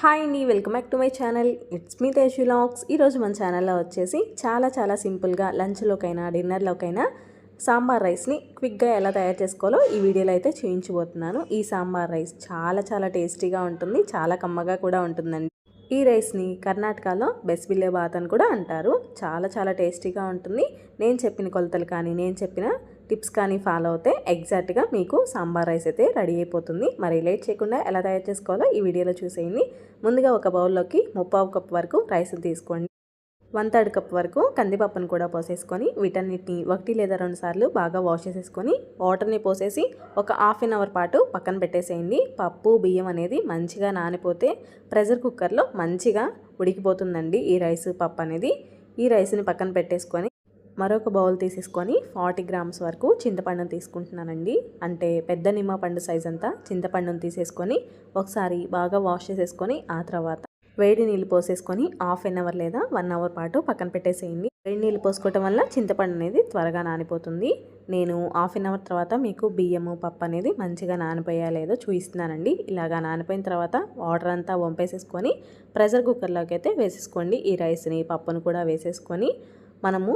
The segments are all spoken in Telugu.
హాయ్ అండి welcome back to my channel. It's me Tej ఈరోజు మన ఛానల్లో వచ్చేసి చాలా చాలా సింపుల్గా లంచ్లోకైనా డిన్నర్లోకైనా సాంబార్ రైస్ని క్విక్గా ఎలా తయారు చేసుకోవాలో ఈ వీడియోలో అయితే చూపించబోతున్నాను. ఈ సాంబార్ రైస్ చాలా చాలా టేస్టీగా ఉంటుంది చాలా కమ్మగా కూడా ఉంటుందండి. ఈ రైస్ని కర్ణాటకలో బెస్బిల్లే బాత్ అని కూడా అంటారు. చాలా చాలా టేస్టీగా ఉంటుంది. నేను చెప్పిన కొలతలు కానీ నేను చెప్పిన టిప్స్ కానీ ఫాలో అవుతే ఎగ్జాక్ట్గా మీకు సాంబార్ రైస్ అయితే రెడీ అయిపోతుంది. మరి లేట్ చేయకుండా ఎలా తయారు చేసుకోవాలో ఈ వీడియోలో చూసేయండి. ముందుగా ఒక బౌల్లోకి ముప్పావు కప్ వరకు రైస్ని తీసుకోండి. వన్ థర్డ్ కప్ వరకు కందిపప్పును కూడా పోసేసుకొని వీటన్నిటిని ఒకటి లేదా రెండు సార్లు బాగా వాష్ చేసేసుకొని వాటర్ని పోసేసి ఒక హాఫ్ అన్ అవర్ పాటు పక్కన పెట్టేసేయండి. పప్పు బియ్యం అనేది మంచిగా నానిపోతే ప్రెషర్ కుక్కర్లో మంచిగా ఉడికిపోతుందండి ఈ రైస్ పప్పు అనేది. ఈ రైస్ని పక్కన పెట్టేసుకొని మరొక బౌల్ తీసేసుకొని ఫార్టీ గ్రామ్స్ వరకు చింతపండును తీసుకుంటున్నానండి. అంటే పెద్ద నిమ్మపండు సైజ్ అంతా చింతపండును తీసేసుకొని ఒకసారి బాగా వాష్ చేసేసుకొని ఆ తర్వాత వేడి నీళ్ళు పోసేసుకొని హాఫ్ అన్ అవర్ లేదా వన్ అవర్ పాటు పక్కన పెట్టేసేయండి. వేడి నీళ్ళు పోసుకోవటం వల్ల చింతపండు అనేది త్వరగా నానిపోతుంది. నేను హాఫ్ అన్ అవర్ తర్వాత మీకు బియ్యము పప్పు అనేది మంచిగా నానిపోయా లేదో చూపిస్తున్నానండి. ఇలాగా నానిపోయిన తర్వాత వాటర్ అంతా వంపేసేసుకొని ప్రెషర్ కుక్కర్లోకి అయితే వేసేసుకోండి. ఈ రైస్ని పప్పును కూడా వేసేసుకొని మనము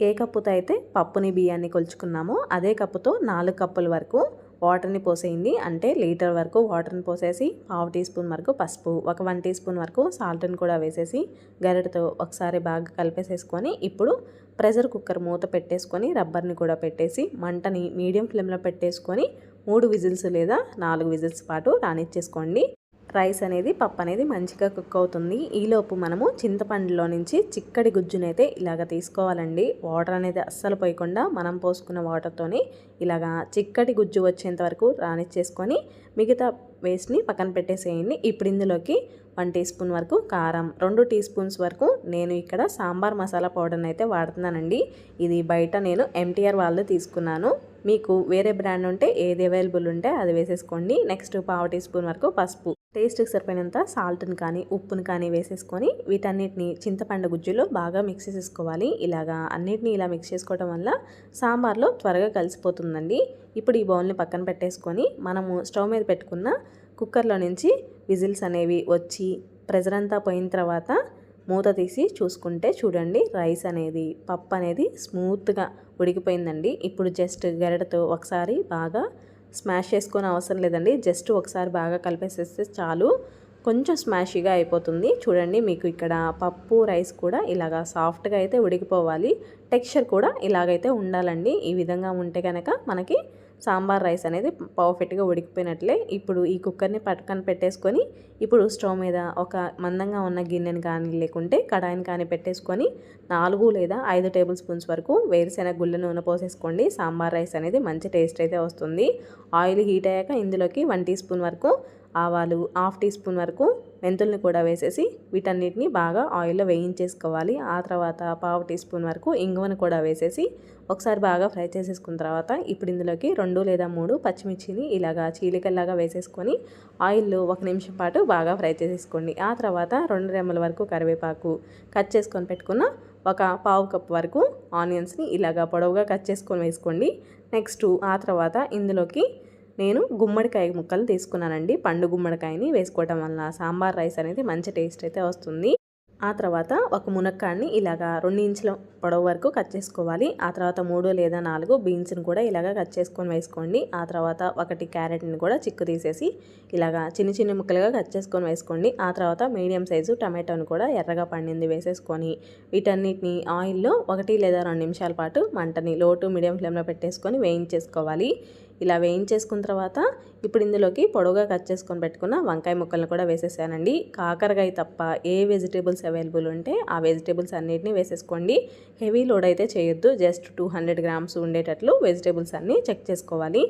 ఏ కప్పుతో అయితే పప్పుని బియ్యాన్ని కొలుచుకున్నామో అదే కప్పుతో నాలుగు కప్పుల వరకు వాటర్ని పోసేయండి. అంటే లీటర్ వరకు వాటర్ని పోసేసి పావు టీ స్పూన్ వరకు పసుపు ఒక వన్ టీ స్పూన్ వరకు సాల్ట్ని కూడా వేసేసి గరిటతో ఒకసారి బాగా కలిపేసేసుకొని ఇప్పుడు ప్రెషర్ కుక్కర్ మూత పెట్టేసుకొని రబ్బర్ని కూడా పెట్టేసి మంటని మీడియం ఫ్లేమ్లో పెట్టేసుకొని మూడు విజిల్స్ లేదా నాలుగు విజిల్స్ పాటు రానిచ్చేసుకోండి. రైస్ అనేది పప్పు అనేది మంచిగా కుక్ అవుతుంది. ఈలోపు మనము చింతపండులో నుంచి చిక్కడి గుజ్జునైతే ఇలాగ తీసుకోవాలండి. వాటర్ అనేది అస్సలు పోయకుండా మనం పోసుకున్న వాటర్తోని ఇలాగా చిక్కటి గుజ్జు వచ్చేంత వరకు రానిచ్చేసుకొని మిగతా వేస్ట్ని పక్కన పెట్టేసేయండి. ఇప్పుడు ఇందులోకి వన్ టీ స్పూన్ వరకు కారం రెండు టీ స్పూన్స్ వరకు నేను ఇక్కడ సాంబార్ మసాలా పౌడర్ని అయితే వాడుతున్నానండి. ఇది బయట నేను ఎంటీఆర్ వాళ్ళు తీసుకున్నాను. మీకు వేరే బ్రాండ్ ఉంటే ఏది అవైలబుల్ ఉంటే అది వేసేసుకోండి. నెక్స్ట్ పావు టీ స్పూన్ వరకు పసుపు. టేస్ట్కి సరిపోయినంత సాల్ట్ని కానీ ఉప్పుని కానీ వేసేసుకొని వీటన్నిటిని చింతపండు గుజ్జులో బాగా మిక్స్ చేసేసుకోవాలి. ఇలాగా అన్నిటిని ఇలా మిక్స్ చేసుకోవడం వల్ల సాంబార్లో త్వరగా కలిసిపోతుందండి. ఇప్పుడు ఈ బౌల్ని పక్కన పెట్టేసుకొని మనము స్టవ్ మీద పెట్టుకున్న కుక్కర్లో నుంచి విజిల్స్ అనేవి వచ్చి ప్రెజర్ అంతా పోయిన తర్వాత మూత తీసి చూసుకుంటే చూడండి రైస్ అనేది పప్పు అనేది స్మూత్గా ఉడికిపోయిందండి. ఇప్పుడు జస్ట్ గెరటతో ఒకసారి బాగా స్మాష్ చేసుకొని అవసరం లేదండి. జస్ట్ ఒకసారి బాగా కలిపేసేస్తే చాలు. కొంచెం స్మాషీగా అయిపోతుంది. చూడండి మీకు ఇక్కడ పప్పు రైస్ కూడా ఇలాగా సాఫ్ట్గా అయితే ఉడికిపోవాలి. టెక్స్చర్ కూడా ఇలాగైతే ఉండాలండి. ఈ విధంగా ఉంటే కనుక మనకి సాంబార్ రైస్ అనేది పర్ఫెక్ట్గా ఉడికిపోయినట్లే ఇప్పుడు ఈ కుక్కర్ని పట్టుకొని పెట్టేసుకొని ఇప్పుడు స్టవ్ మీద ఒక మందంగా ఉన్న గిన్నెని కానీ లేకుంటే కడాయిని కానీ పెట్టేసుకొని నాలుగు లేదా ఐదు టేబుల్ స్పూన్స్ వరకు వేరుశెనగ గుళ్ళ నూనె పోసేసుకోండి. సాంబార్ రైస్ అనేది మంచి టేస్ట్ అయితే వస్తుంది. ఆయిల్ హీట్ అయ్యాక ఇందులోకి వన్ టీ స్పూన్ వరకు ఆవాలు హాఫ్ టీ స్పూన్ వరకు మెంతుల్ని కూడా వేసేసి వీటన్నిటిని బాగా ఆయిల్లో వేయించేసుకోవాలి. ఆ తర్వాత పావు టీ స్పూన్ వరకు ఇంగువను కూడా వేసేసి ఒకసారి బాగా ఫ్రై చేసేసుకున్న తర్వాత ఇప్పుడు ఇందులోకి రెండు లేదా మూడు పచ్చిమిర్చిని ఇలాగా చీలికల్లాగా వేసేసుకొని ఆయిల్లో ఒక నిమిషం పాటు బాగా ఫ్రై చేసేసుకోండి. ఆ తర్వాత రెండు రెమ్మల వరకు కరివేపాకు కట్ చేసుకొని పెట్టుకున్న ఒక పావు కప్ వరకు ఆనియన్స్ని ఇలాగా పొడవుగా కట్ చేసుకొని వేసుకోండి. నెక్స్ట్ ఆ తర్వాత ఇందులోకి నేను గుమ్మడికాయ ముక్కలు తీసుకున్నానండి. పండు గుమ్మడికాయని వేసుకోవటం వల్ల సాంబార్ రైస్ అనేది మంచి టేస్ట్ అయితే వస్తుంది. ఆ తర్వాత ఒక మునక్కాడిని ఇలాగా రెండు ఇంచుల పొడవు వరకు కట్ చేసుకోవాలి. ఆ తర్వాత మూడు లేదా నాలుగు బీన్స్ని కూడా ఇలాగా కట్ చేసుకొని వేసుకోండి. ఆ తర్వాత ఒకటి క్యారెట్ని కూడా చిక్కు తీసేసి ఇలాగా చిన్న చిన్న ముక్కలుగా కట్ చేసుకొని వేసుకోండి. ఆ తర్వాత మీడియం సైజు టమాటోని కూడా ఎర్రగా పండింది వేసేసుకొని వీటన్నిటిని ఆయిల్లో ఒకటి లేదా రెండు నిమిషాల పాటు మంటని లో టు మీడియం ఫ్లేమ్లో పెట్టేసుకొని వేయించేసుకోవాలి. ఇలా వేయించేసుకున్న తర్వాత ఇప్పుడు ఇందులోకి పొడవుగా కట్ చేసుకొని పెట్టుకున్న వంకాయ ముక్కలను కూడా వేసేసానండి. కాకరకాయ తప్ప ఏ వెజిటేబుల్స్ అవైలబుల్ ఉంటే ఆ వెజిటేబుల్స్ అన్నిటిని వేసేసుకోండి. హెవీ లోడ్ అయితే చేయొద్దు. జస్ట్ టూ హండ్రెడ్ గ్రామ్స్ ఉండేటట్లు వెజిటేబుల్స్ అన్నీ చెక్ చేసుకోవాలి.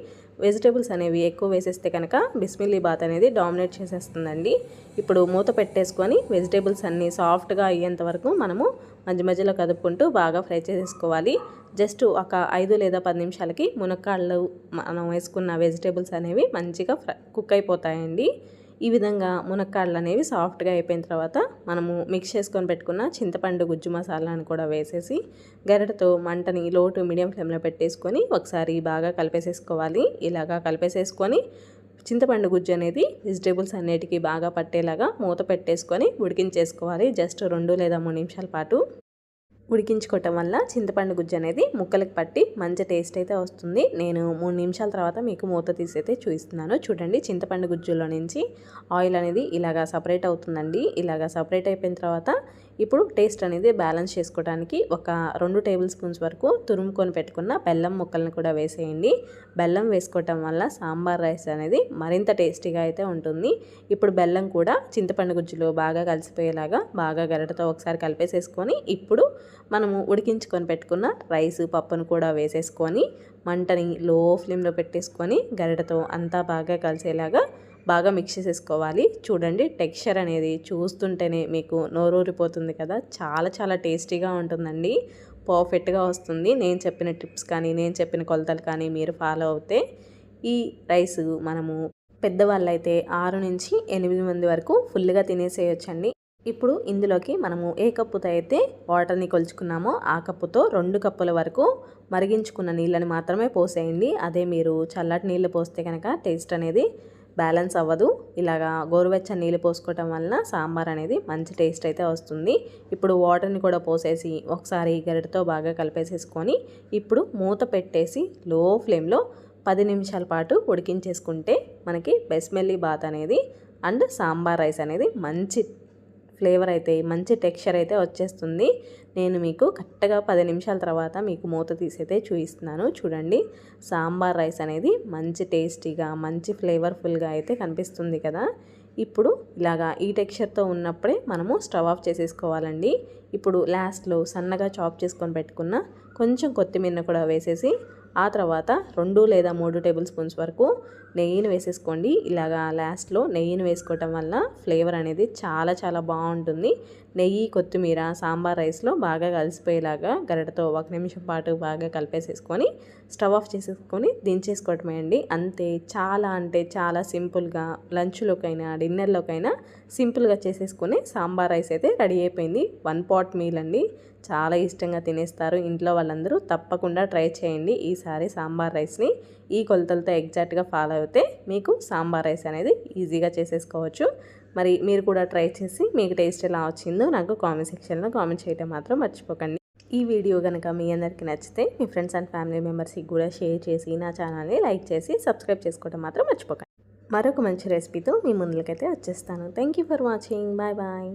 వెజిటేబుల్స్ అనేవి ఎక్కువ వేసేస్తే కనుక బిస్మిల్లీ బాత్ అనేది డామినేట్ చేసేస్తుందండి. ఇప్పుడు మూత పెట్టేసుకొని వెజిటేబుల్స్ అన్నీ సాఫ్ట్గా అయ్యేంత వరకు మనము మధ్య మధ్యలో కదుపుకుంటూ బాగా ఫ్రై చేసేసుకోవాలి జస్ట్ ఒక ఐదు లేదా పది నిమిషాలకి మునక్కాళ్ళు మనం వేసుకున్న వెజిటేబుల్స్ అనేవి మంచిగా కుక్ అయిపోతాయండి. ఈ విధంగా మునక్కాడలు అనేవి సాఫ్ట్గా అయిపోయిన తర్వాత మనము మిక్స్ చేసుకొని పెట్టుకున్న చింతపండు గుజ్జు మసాలాను కూడా వేసేసి గరిటతో మంటని లో టు మీడియం ఫ్లేమ్లో పెట్టేసుకొని ఒకసారి బాగా కలిపేసేసుకోవాలి. ఇలాగా కలిపేసేసుకొని చింతపండు గుజ్జు అనేది వెజిటేబుల్స్ అన్నిటికీ బాగా పట్టేలాగా మూత పెట్టేసుకొని ఉడికించేసుకోవాలి. జస్ట్ రెండు లేదా మూడు నిమిషాల పాటు ఉడికించుకోవటం వల్ల చింతపండు గుజ్జు అనేది ముక్కలకు పట్టి మంచి టేస్ట్ అయితే వస్తుంది. నేను మూడు నిమిషాల తర్వాత మీకు మూత తీసైతే చూపిస్తున్నాను. చూడండి చింతపండు గుజ్జులో నుంచి ఆయిల్ అనేది ఇలాగా సపరేట్ అవుతుందండి. ఇలాగా సపరేట్ అయిపోయిన తర్వాత ఇప్పుడు టేస్ట్ అనేది బ్యాలెన్స్ చేసుకోవడానికి ఒక రెండు టేబుల్ స్పూన్స్ వరకు తురుముకొని పెట్టుకున్న బెల్లం ముక్కలను కూడా వేసేయండి. బెల్లం వేసుకోవటం వల్ల సాంబార్ రైస్ అనేది మరింత టేస్టీగా అయితే ఉంటుంది. ఇప్పుడు బెల్లం కూడా చింతపండు గుజ్జులో బాగా కలిసిపోయేలాగా బాగా గరిటతో ఒకసారి కలిపేసేసుకొని ఇప్పుడు మనము ఉడికించుకొని పెట్టుకున్న రైస్ పప్పును కూడా వేసేసుకొని మంటని లో ఫ్లేమ్లో పెట్టేసుకొని గరిటతో అంతా బాగా కలిసేలాగా బాగా మిక్స్ చేసేసుకోవాలి. చూడండి టెక్స్చర్ అనేది చూస్తుంటేనే మీకు నోరూరిపోతుంది కదా. చాలా చాలా టేస్టీగా ఉంటుందండి. పర్ఫెక్ట్గా వస్తుంది. నేను చెప్పిన టిప్స్ కానీ నేను చెప్పిన కొలతలు కానీ మీరు ఫాలో అవుతే ఈ రైస్ మనము పెద్దవాళ్ళైతే ఆరు నుంచి ఎనిమిది మంది వరకు ఫుల్గా తినేసేయొచ్చండి. ఇప్పుడు ఇందులోకి మనము ఏ కప్పుతో అయితే వాటర్ని కొలుచుకున్నామో ఆ కప్పుతో రెండు కప్పుల వరకు మరిగించుకున్న నీళ్ళని మాత్రమే పోసేయండి. అదే మీరు చల్లటి నీళ్ళు పోస్తే కనుక టేస్ట్ అనేది బ్యాలెన్స్ అవ్వదు. ఇలాగా గోరువెచ్చని నీళ్ళు పోసుకోవటం వలన సాంబార్ అనేది మంచి టేస్ట్ అయితే వస్తుంది. ఇప్పుడు వాటర్ని కూడా పోసేసి ఒకసారి గరిటతో బాగా కలిపేసేసుకొని ఇప్పుడు మూత పెట్టేసి లో ఫ్లేమ్లో పది నిమిషాల పాటు ఉడికించేసుకుంటే మనకి బెస్మెల్లీ బాత్ అనేది అండ్ సాంబార్ రైస్ అనేది మంచి ఫ్లేవర్ అయితే మంచి టెక్స్చర్ అయితే వచ్చేస్తుంది. నేను మీకు కరెక్ట్గా పది నిమిషాల తర్వాత మీకు మూత తీసైతే చూపిస్తున్నాను. చూడండి సాంబార్ రైస్ అనేది మంచి టేస్టీగా మంచి ఫ్లేవర్ఫుల్గా అయితే కనిపిస్తుంది కదా. ఇప్పుడు ఇలాగా ఈ టెక్స్చర్తో ఉన్నప్పుడే మనము స్టవ్ ఆఫ్ చేసేసుకోవాలండి. ఇప్పుడు లాస్ట్లో సన్నగా చాప్ చేసుకొని పెట్టుకున్న కొంచెం కొత్తిమీర కూడా వేసేసి ఆ తర్వాత రెండు లేదా మూడు టేబుల్ స్పూన్స్ వరకు నెయ్యిని వేసేసుకోండి. ఇలాగా లాస్ట్లో నెయ్యిని వేసుకోవటం వల్ల ఫ్లేవర్ అనేది చాలా చాలా బాగుంటుంది. నెయ్యి కొత్తిమీర సాంబార్ రైస్లో బాగా కలిసిపోయేలాగా గరిటతో ఒక నిమిషం పాటు బాగా కలిపేసేసుకొని స్టవ్ ఆఫ్ చేసేసుకొని దించేసుకోవటమే అండి. అంతే చాలా అంటే చాలా సింపుల్గా లంచ్లోకైనా డిన్నర్లోకైనా సింపుల్గా చేసేసుకొని సాంబార్ రైస్ అయితే రెడీ అయిపోయింది. వన్ పాట్ మీల్ అండి. చాలా ఇష్టంగా తినేస్తారు. ఇంట్లో వాళ్ళందరూ తప్పకుండా ట్రై చేయండి ఈసారి సాంబార్ రైస్ని. ఈ కొలతలతో ఎగ్జాక్ట్గా ఫాలో అయితే మీకు సాంబార్ రైస్ అనేది ఈజీగా చేసేసుకోవచ్చు. మరి మీరు కూడా ట్రై చేసి మీకు టేస్ట్ ఎలా వచ్చిందో నాకు కామెంట్ సెక్షన్లో కామెంట్ చేయడం మాత్రం మర్చిపోకండి. ఈ వీడియో కనుక మీ అందరికీ నచ్చితే మీ ఫ్రెండ్స్ అండ్ ఫ్యామిలీ మెంబర్స్కి కూడా షేర్ చేసి నా ఛానల్ని లైక్ చేసి సబ్స్క్రైబ్ చేసుకోవడం మాత్రం మర్చిపోకండి. మరొక మంచి రెసిపీతో మీ ముందులకైతే వచ్చేస్తాను. Thank you for watching. Bye bye.